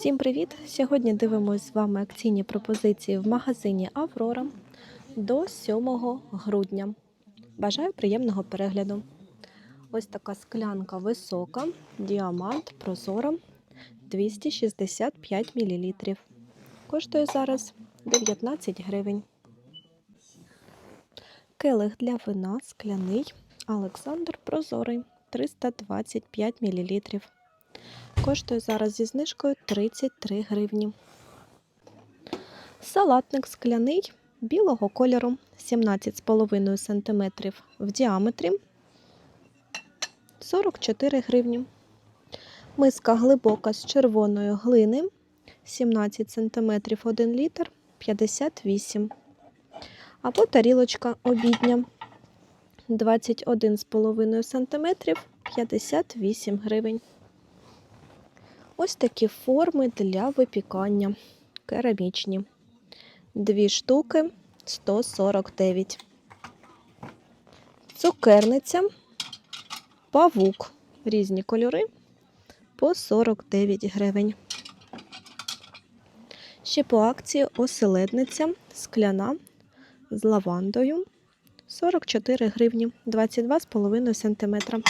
Всім привіт! Сьогодні дивимося з вами акційні пропозиції в магазині Аврора до 7 грудня. Бажаю приємного перегляду. Ось така склянка висока, діамант прозора 265 мл. Коштує зараз 19 гривень. Келих для вина скляний Олександр Прозорий 325 мл. Коштує зараз зі знижкою 33 гривні. Салатник скляний білого кольору 17,5 см в діаметрі 44 гривні. Миска глибока з червоної глини 17 см 1 літр 58 або тарілочка обідня 21,5 см 58 гривень. Ось такі форми для випікання керамічні. Дві штуки 149. Цукерниця, павук. Різні кольори по 49 гривень. Ще по акції оселедниця скляна з лавандою 44 гривні 22,5 см.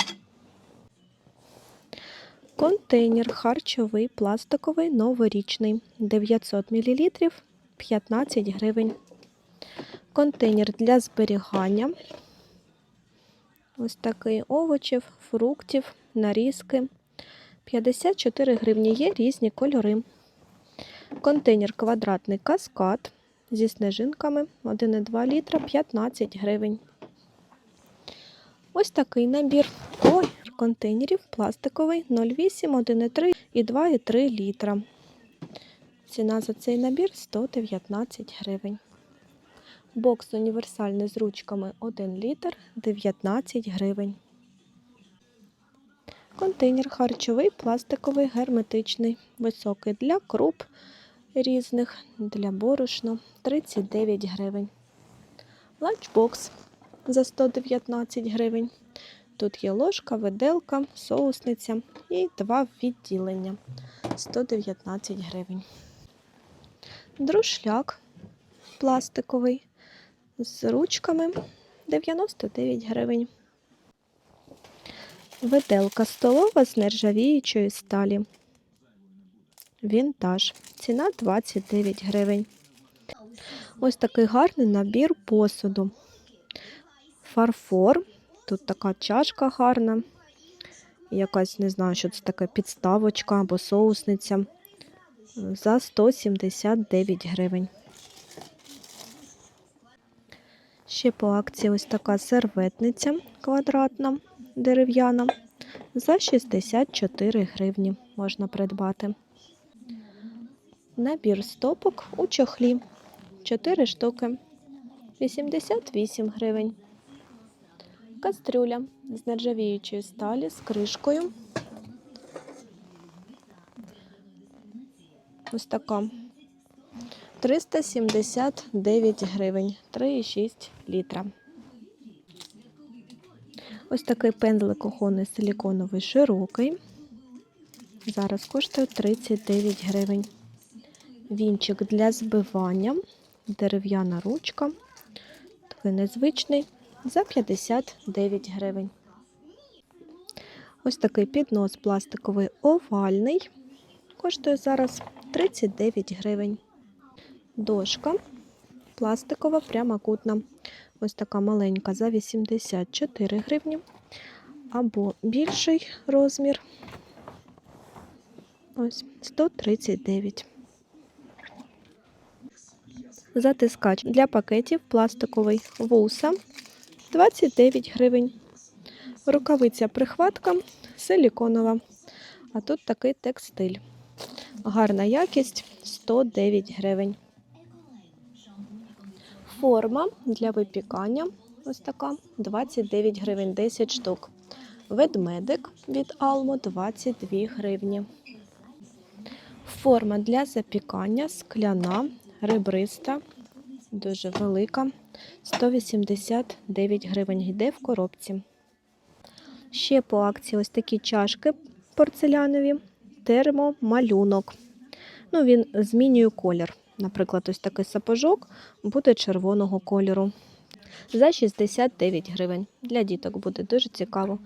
Контейнер харчовий пластиковий новорічний 900 мл 15 гривень. Контейнер для зберігання. Ось такий овочів, фруктів, нарізки. 54 гривні. Є різні кольори. Контейнер квадратний каскад зі снежинками 1,2 літра 15 гривень. Ось такий набір. Ой, контейнерів пластиковий 0,8, 1,3 і 2,3 літра. Ціна за цей набір 119 гривень. Бокс універсальний з ручками 1 літр 19 гривень. Контейнер харчовий, пластиковий, герметичний, високий для круп різних, для борошна 39 гривень. Ланчбокс за 119 гривень. Тут є ложка, виделка, соусниця і два відділення 119 гривень. Друшляк пластиковий з ручками 99 гривень. Виделка столова з нержавіючої сталі. Вінтаж. Ціна 29 гривень. Ось такий гарний набір посуду. Фарфор. Тут така чашка гарна. Якась, не знаю, що це таке підставочка або соусниця. За 179 гривень. Ще по акції ось така серветниця квадратна, дерев'яна. За 64 гривні можна придбати. Набір стопок у чохлі. 4 штуки. 88 гривень. Кастрюля з нержавіючої сталі з кришкою. Ось така. 379 гривень, 3,6 літра. Ось такий пензлик кухонний силіконовий широкий. Зараз коштує 39 гривень. Вінчик для збивання, дерев'яна ручка. Такий незвичний за 59 гривень. Ось такий піднос пластиковий овальний. Коштує зараз 39 гривень. Дошка пластикова, прямокутна. Ось така маленька за 84 гривні. Або більший розмір. Ось 139. Затискач для пакетів пластиковий вуса 29 гривень. Рукавиця прихватка силіконова. А тут такий текстиль. Гарна якість 109 гривень. Форма для випікання ось така 29 гривень 10 штук. Ведмедик від Алмо 22 гривні. Форма для запікання скляна, ребриста, дуже велика. 189 гривень йде в коробці. Ще по акції ось такі чашки порцелянові, термомалюнок. Ну, він змінює колір. Наприклад, ось такий сапожок буде червоного кольору. За 69 гривень. Для діток буде дуже цікаво.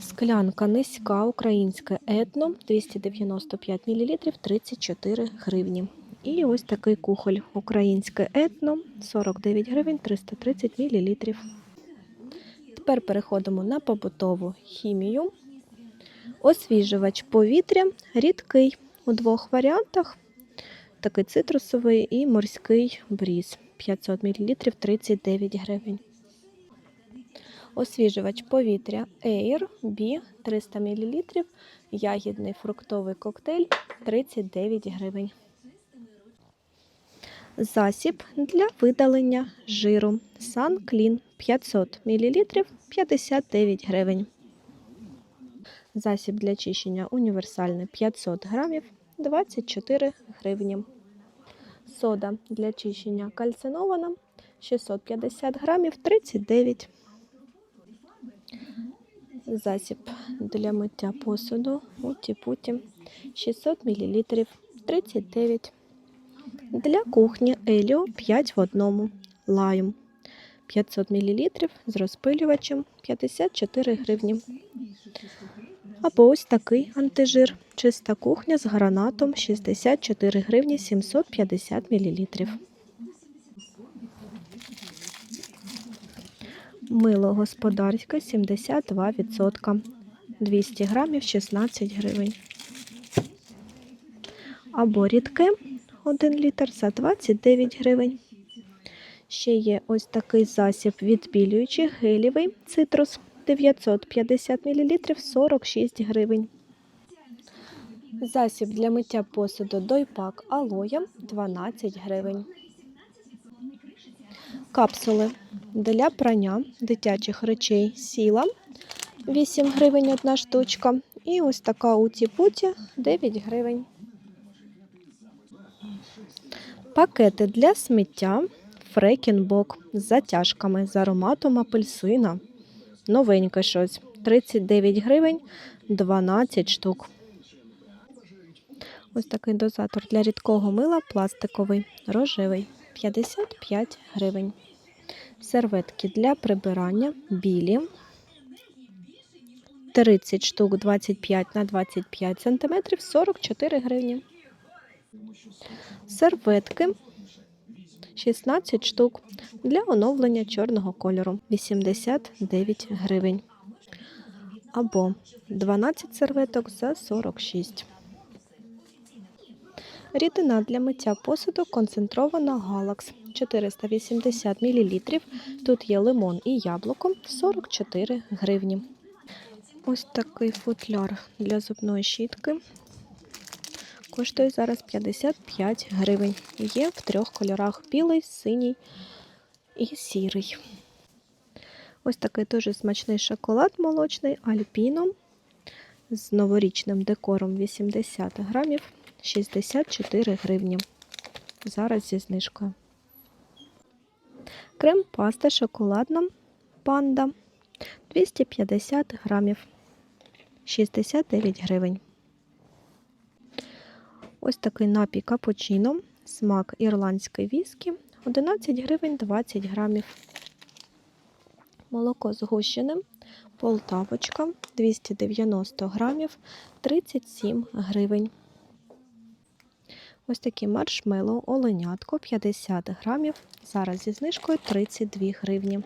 Склянка низька, українське етно, 295 мл, 34 гривні. І ось такий кухоль українське етно, 49 гривень, 330 мл. Тепер переходимо на побутову хімію. Освіжувач повітря рідкий у двох варіантах. Такий цитрусовий і морський бріз. 500 мл 39 гривень. Освіжувач повітря Air B 300 мл. Ягідний фруктовий коктейль 39 гривень. Засіб для видалення жиру SunClean 500 мл 59 гривень. Засіб для чищення універсальний 500 грамів 24 гривні. Сода для чищення кальцинована 650 грамів 39. Засіб для миття посуду уті-путі 600 мл 39. Для кухні Еліо 5 в одному. Лайм 500 мл з розпилювачем 54 гривні. Або ось такий антижир. Чиста кухня з гранатом 64 гривні 750 мл. Мило господарське 72%. 200 грамів 16 гривень. Або рідке 1 літр за 29 гривень. Ще є ось такий засіб відбілюючий гелівий цитрус 950 мл 46 гривень. Засіб для миття посуду дойпак алоя 12 гривень. Капсули для прання дитячих речей сіла 8 гривень одна штучка. І ось така уті-путі 9 гривень. Пакети для сміття Фрекінбок з затяжками з ароматом апельсина. Новеньке щось. 39 гривень 12 штук. Ось такий дозатор для рідкого мила пластиковий, рожевий 55 гривень. Серветки для прибирання білі 30 штук 25 на 25 см 44 гривні. Серветки 16 штук для оновлення чорного кольору 89 гривень. Або 12 серветок за 46. Рідина для миття посуду концентрована галакс 480 мл. Тут є лимон і яблуко 44 гривні. Ось такий футляр для зубної щітки. Коштує зараз 55 гривень. Є в трьох кольорах: білий, синій і сірий. Ось такий дуже смачний шоколад молочний Альпіно з новорічним декором 80 грамів 64 гривні. Зараз зі знижкою. Крем паста шоколадна панда 250 грамів 69 гривень. Ось такий напій капучино, смак ірландської віскі 11 гривень 20 грамів. Молоко згущене, полтавочка 290 грамів 37 гривень. Ось такі маршмеллоу оленятко 50 грамів. Зараз зі знижкою 32 гривні.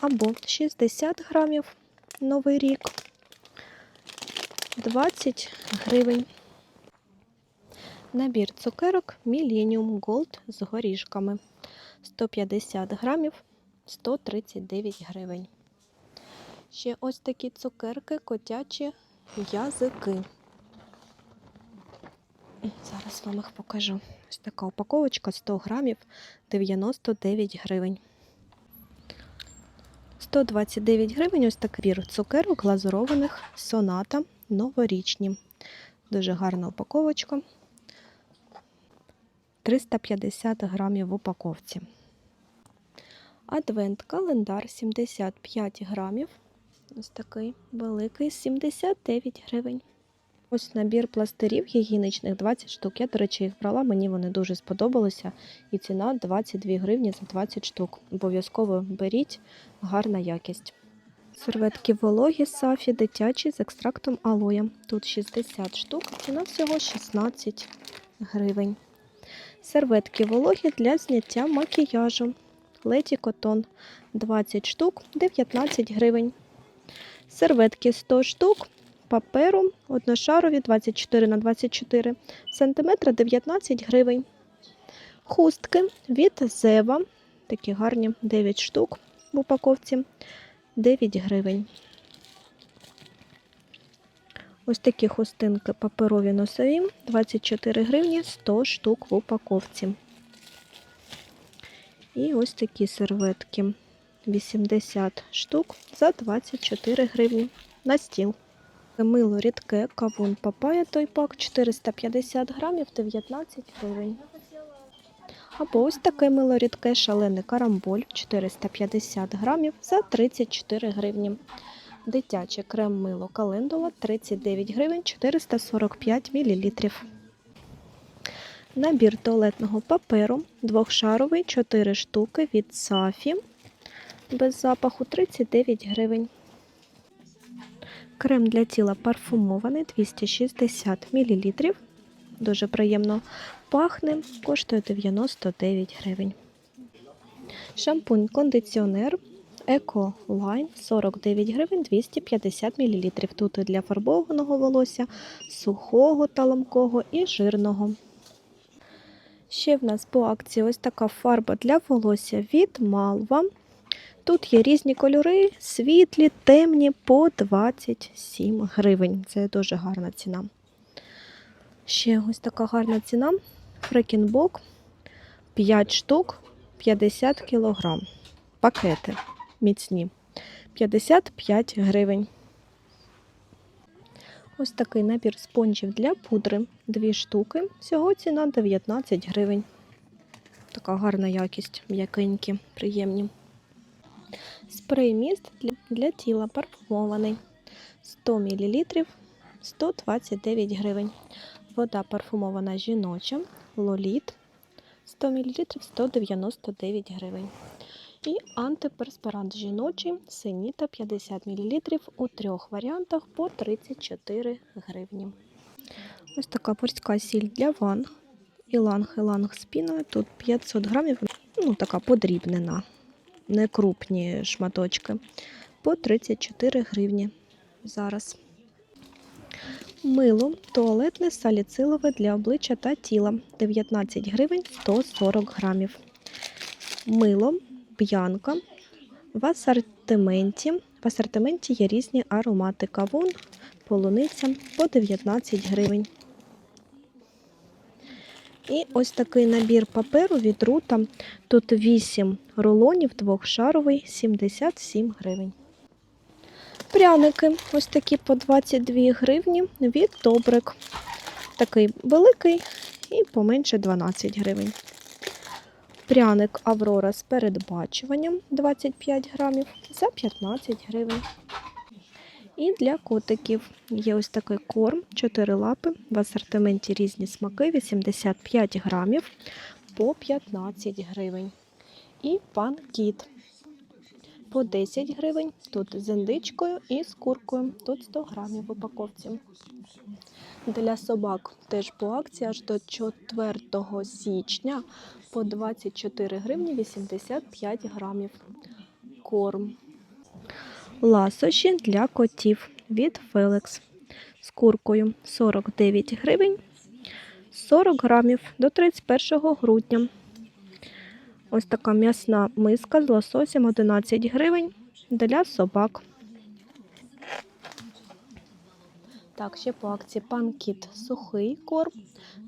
Або 60 грамів новий рік 20 гривень. Набір цукерок Millennium Gold з горішками 150 грамів 139 гривень. Ще ось такі цукерки, котячі язики. Зараз вам їх покажу. Ось така упаковочка 100 грамів 99 гривень. 129 гривень ось такий бір цукерок глазурованих соната новорічні. Дуже гарна упаковочка. 350 грамів в упаковці. Адвент календар 75 грамів. Ось такий великий 79 гривень. Ось набір пластирів гігієничних 20 штук. Я, до речі, їх брала, мені вони дуже сподобалися. І ціна 22 гривні за 20 штук. Обов'язково беріть, гарна якість. Серветки вологі сафі дитячі з екстрактом алоя. Тут 60 штук, ціна всього 16 гривень. Серветки вологі для зняття макіяжу. Леті котон 20 штук 19 гривень. Серветки 100 штук паперу одношарові 24 на 24 см 19 гривень. Хустки від Зева. Такі гарні 9 штук в упаковці 9 гривень. Ось такі хустинки паперові носові 24 гривні 100 штук в упаковці. І ось такі серветки 80 штук за 24 гривні на стіл. Мило рідке, кавун папая той пак 450 грамів 19 гривень. Або ось таке мило рідке шалений карамболь 450 грамів за 34 гривні. Дитяче крем мило календула 39 гривень 445 мл. Набір туалетного паперу двохшаровий 4 штуки від Сафі без запаху 39 гривень. Крем для тіла парфумований 260 мл. Дуже приємно пахне, коштує 99 гривень. Шампунь кондиціонер Eco Line 49 гривень 250 мл. Тут для фарбованого волосся, сухого та ламкого і жирного. Ще в нас по акції ось така фарба для волосся від Malva. Тут є різні кольори, світлі, темні по 27 гривень. Це дуже гарна ціна. Ще ось така гарна ціна. Фрекінбок 5 штук 50 кг. Пакети міцні. 55 гривень. Ось такий набір спонжів для пудри. Дві штуки. Всього ціна 19 гривень. Така гарна якість, м'якенькі, приємні. Спрей міст для, тіла парфумований 100 мл 129 гривень. Вода парфумована жіноча, лоліт 100 мл 199 гривень. І антиперспирант жіночий синіта 50 мл у трьох варіантах по 34 гривні. Ось така морська сіль для ванн. Іланг-іланг з піною. Тут 500 грамів, ну така подрібнена не крупні шматочки, по 34 гривні зараз. Мило туалетне саліцилове для обличчя та тіла 19 гривень 140 грамів. Мило п'янка в асортименті. В асортименті є різні аромати кавун, полуниця по 19 гривень. І ось такий набір паперу від рута. Тут 8 рулонів, двохшаровий, 77 гривень. Пряники ось такі по 22 гривні від Добрик. Такий великий і поменше 12 гривень. Пряник Аврора з передбачуванням 25 грамів за 15 гривень. І для котиків є ось такий корм, 4 лапи, в асортименті різні смаки, 85 грамів по 15 гривень. І пан кіт по 10 гривень, тут з індичкою і з куркою, тут 100 грамів в упаковці. Для собак теж по акції аж до 4 січня по 24 гривні 85 грамів корм. Ласощі для котів від Фелекс з куркою 49 гривень 40 грамів до 31 грудня. Ось така м'ясна миска з лососем 11 гривень для собак. Так, ще по акції панкіт сухий корм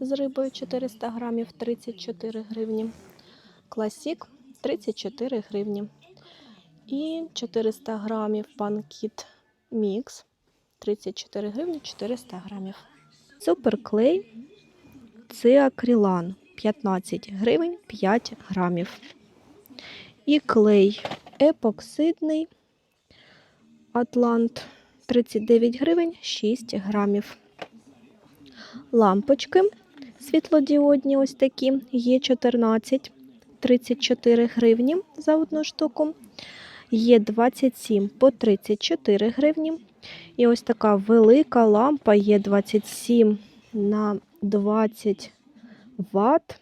з рибою 400 грамів 34 гривні. Класік 34 гривні. І 400 грамів панкіт мікс 34 гривні 400 грамів. Суперклей циакрилан 15 гривень 5 грамів. І клей епоксидний Атлант 39 гривень 6 грамів. Лампочки світлодіодні ось такі, є 14, 34 гривні за одну штуку. Є 27 по 34 гривні. І ось така велика лампа є 27 на 20 Вт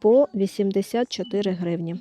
по 84 гривні.